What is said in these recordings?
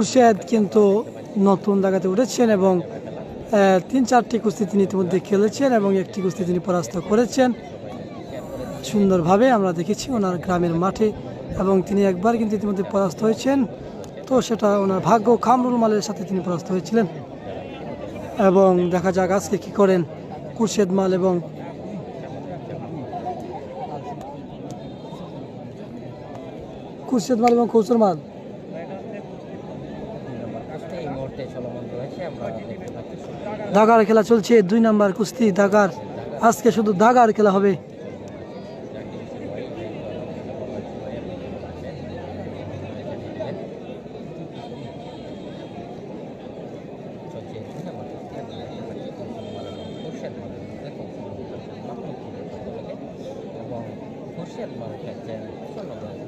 মুর্শেদ কিন্তু নতুন জায়গাতে উঠেছেন এবং তিন চারটি কুস্তি তিনি ইতিমধ্যে খেলেছেন এবং একটি কুস্তি তিনি পরাস্ত করেছেন। সুন্দরভাবে আমরা দেখেছি ওনার গ্রামের মাঠে এবং তিনি একবার কিন্তু ইতিমধ্যে পরাস্ত হয়েছেন। তো সেটা ওনার ভাগ্য, খামরুল মালের সাথে তিনি পরাস্ত হয়েছিলেন। এবং দেখা যাক আজকে কী করেন কুরশেদ মাল এবং কুরশেদ মাল এবং কৌসর মাল। মুহূর্তে চলমান রয়েছে আমরা দেখতে পাচ্ছি। দাগার খেলা চলছে দুই নাম্বার কুস্তি দাগার আজকে শুধু দাগার খেলা হবে।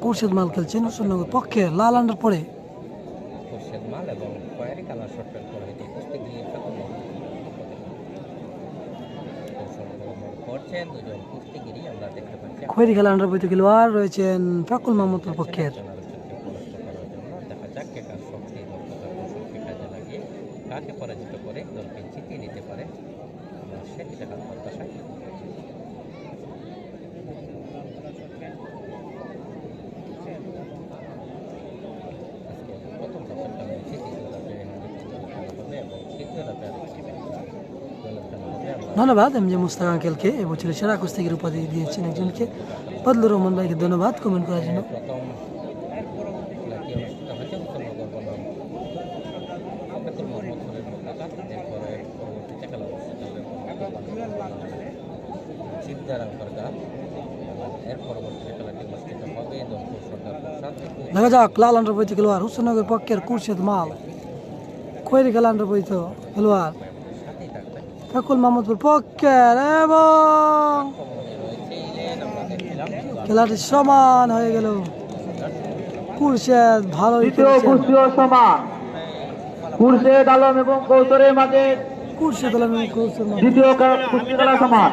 কুরশেদ মাল খেলছেন পক্ষে লাল আন্ডার পরে মাল এবং খয়েরি কালার শর্টের পরবর্তী কুস্তি দিয়ে করছেন দুজন কুস্তিগিরি আমরা দেখতে পাচ্ছি খৈরি খেলা আন্ডার পরে খেলোয়াড় রয়েছেন ফাকুল মাহমুদুর পক্ষের দেখা যাক কে কার শক্তি দক্ষতা কৌশলকে কাজে লাগিয়ে কাকে পরাজিত করে দলকে জিতিয়ে নিতে পারে। আমরা সেটি দেখার আজকে প্রথম ধাপের খেলা হয়েছে দ্বিতীয় ধাপে খেলা হবে এবং তৃতীয় ধাপে আরেকটি দলের খেলা হবে আমরা ধন্যবাদ, এম জে মুস্তাক আঙ্কেলকে এবছরের সেরা কুস্তিগির উপাধি দিয়েছেন একজনকে। বদলুর রহমান ভাইকে ধন্যবাদ কমেন্ট করার জন্য। দেখা যাক, লাল আন্ডার খেলোয়াড় হোসেননগর পক্ষের কুরশেদ মাল। খৈরি খেলা আন্ডার খেলোয়াড়। থাকবে ফাকুল মাহমুদপুর পক্ষের এবং খেলাটি সমান হয়ে গেল। কুরশেদ ভালো দ্বিতীয় সমান। কুরশেদ আলম এবং কৌতরের মাঝে কুরশেদ আলম এবং কৌশল দ্বিতীয় কুস্তি খেলা সমান।